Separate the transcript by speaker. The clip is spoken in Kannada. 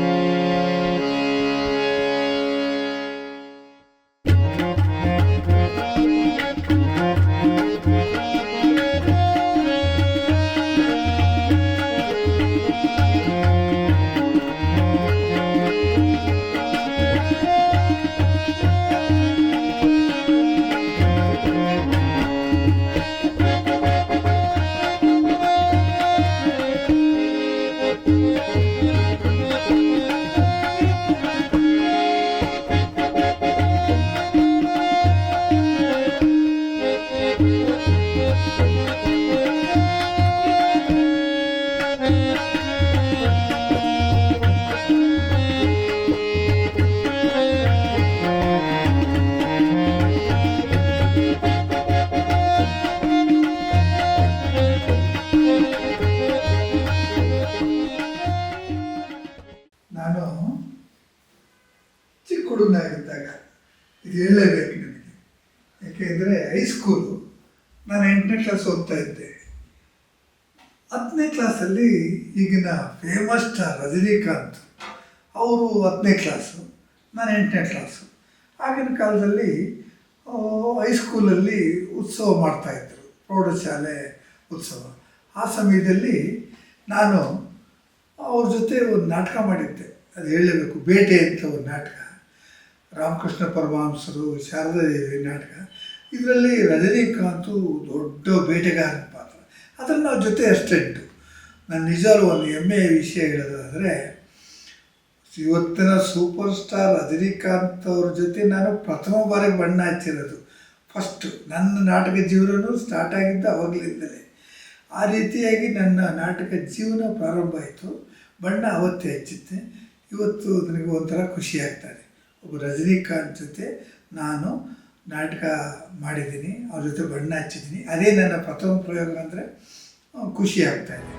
Speaker 1: Thank. ನಾನು ಚಿಕ್ಕ ಹುಡುಗನಾಗಿದ್ದಾಗ ಇದು ಹೇಳಲೇಬೇಕು ನನಗೆ ಯಾಕೆಂದರೆ ಹೈಸ್ಕೂಲು ನಾನು ಎಂಟನೇ ಕ್ಲಾಸ್ ಓದ್ತಾ ಇದ್ದೆ. ಹತ್ತನೇ ಕ್ಲಾಸಲ್ಲಿ ಈಗಿನ ಫೇಮಸ್ ಸ್ಟಾರ್ ರಜನಿಕಾಂತ್ ಅವರು ಹತ್ತನೇ ಕ್ಲಾಸು ನಾನು ಎಂಟನೇ ಕ್ಲಾಸು ಆಗಿನ ಕಾಲದಲ್ಲಿ ಹೈಸ್ಕೂಲಲ್ಲಿ ಉತ್ಸವ ಮಾಡ್ತಾಯಿದ್ರು ಪ್ರೌಢಶಾಲೆ ಉತ್ಸವ. ಆ ಸಮಯದಲ್ಲಿ ನಾನು ಅವ್ರ ಜೊತೆ ಒಂದು ನಾಟಕ ಮಾಡಿದ್ದೆ. ಅದು ಹೇಳಲೇಬೇಕು ಬೇಟೆ ಅಂತ ಒಂದು ನಾಟಕ. ರಾಮಕೃಷ್ಣ ಪರಮಹಂಸರು ಶಾರದಾದೇವಿ ನಾಟಕ. ಇದರಲ್ಲಿ ರಜನಿಕಾಂತು ದೊಡ್ಡ ಬೇಟೆಗಾರನ ಪಾತ್ರ. ಅದ್ರಲ್ಲಿ ನಾವು ಜೊತೆ ಅಷ್ಟೆಂಟು ನಾನು ನಿಜವಾಗ್ಲೂ ಒಂದು ಹೆಮ್ಮೆಯ ವಿಷಯ ಹೇಳೋದಾದರೆ, ಇವತ್ತಿನ ಸೂಪರ್ ಸ್ಟಾರ್ ರಜನಿಕಾಂತ್ ಅವ್ರ ಜೊತೆ ನಾನು ಪ್ರಥಮ ಬಾರಿಗೆ ಬಣ್ಣ ಹಚ್ಚಿರೋದು. ಫಸ್ಟು ನನ್ನ ನಾಟಕ ಜೀವನವೂ ಸ್ಟಾರ್ಟ್ ಆಗಿದ್ದು ಅವಾಗಲಿಂದಲೇ. ಆ ರೀತಿಯಾಗಿ ನನ್ನ ನಾಟಕ ಜೀವನ ಪ್ರಾರಂಭ ಆಯಿತು. ಬಣ್ಣ ಅವತ್ತೇ ಹಚ್ಚಿದ್ದೆ. ಇವತ್ತು ನನಗೆ ಒಂಥರ ಖುಷಿ ಆಗ್ತಾಯಿದೆ ಒಬ್ಬ ರಜನಿಕಾಂತ್ ಜೊತೆ ನಾನು ನಾಟಕ ಮಾಡಿದ್ದೀನಿ. ಅವ್ರ ಜೊತೆ ಬಣ್ಣ ಹಚ್ಚಿದ್ದೀನಿ. ಅದೇ ನನ್ನ ಪ್ರಥಮ ಪ್ರಯೋಗ ಅಂದರೆ ಖುಷಿ ಆಗ್ತಾಯಿದೆ